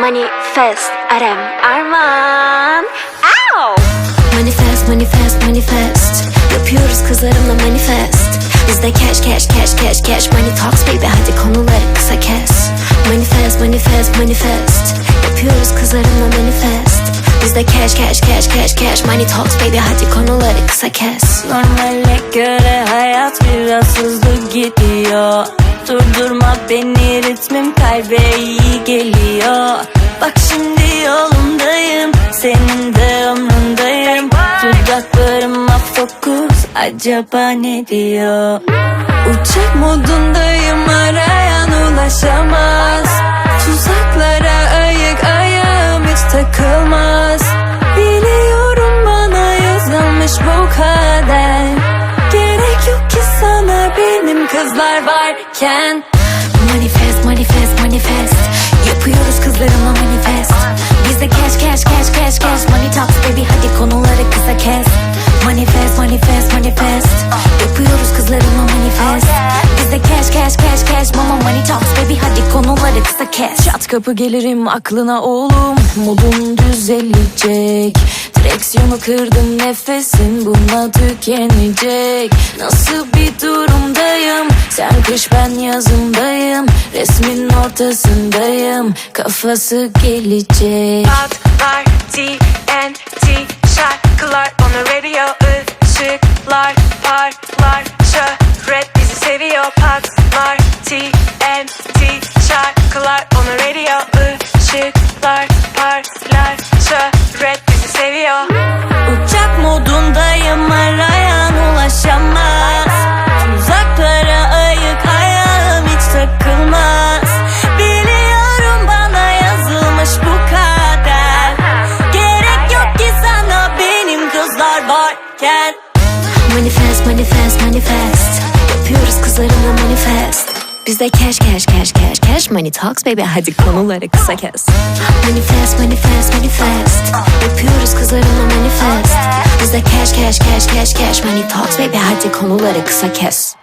Manifest Arem. Arman. Ow! Manifest, manifest, manifest. Yapıyoruz kızlarımla manifest. Bizde cash, cash, cash, cash, cash. Money talks baby. Hadi konuları kısa kes. Manifest, manifest, manifest. Yapıyoruz kızlarımla manifest. Bizde cash, cash, cash, cash, cash. Money talks baby. Hadi konuları kısa kes. Normale göre hayat biraz hızlı gidiyor Durdurma beni ritmim kalbe iyi geliyor. Bak şimdi yolundayım senin de umrundayım Dudaklarıma fokus acaba ne diyor? Uçak modundayım arayan ulaşamaz kızlar varken Manifest, manifest, manifest. Yapıyoruz kızlarımla manifest. Bizde cash, cash, cash, cash, cash kısa kes. Çat kapı gelirim aklına oğlum. Modun düzelecek. Direksiyonu kırdım nefesin buna tükenecek. Nasıl bir durumdayım? Sen kış ben yazımdayım Resmin ortasındayım. Kafası gelecek. Patlar TNT şarkılar on the radio ışıklar parlar şöhret bizi seviyor. Patlar ışıklar parlar şöhret bizi seviyor. Uçak modundayım arayan ulaşamaz. Tuzaklara ayık ayağım hiç takılmaz. Biliyorum bana yazılmış bu kader. Gerek yok ki sana benim kızlar varken. Manifest, manifest, manifest. Yapıyoruz kızlarımla manifest Bizde cash, cash, cash, cash, cash Money talks baby. Hadi konuları kısa kes. Manifest, manifest, manifest Yapıyoruz kızlarımla manifest. Bizde cash, cash, cash, cash, cash Money talks baby. Hadi konuları kısa kes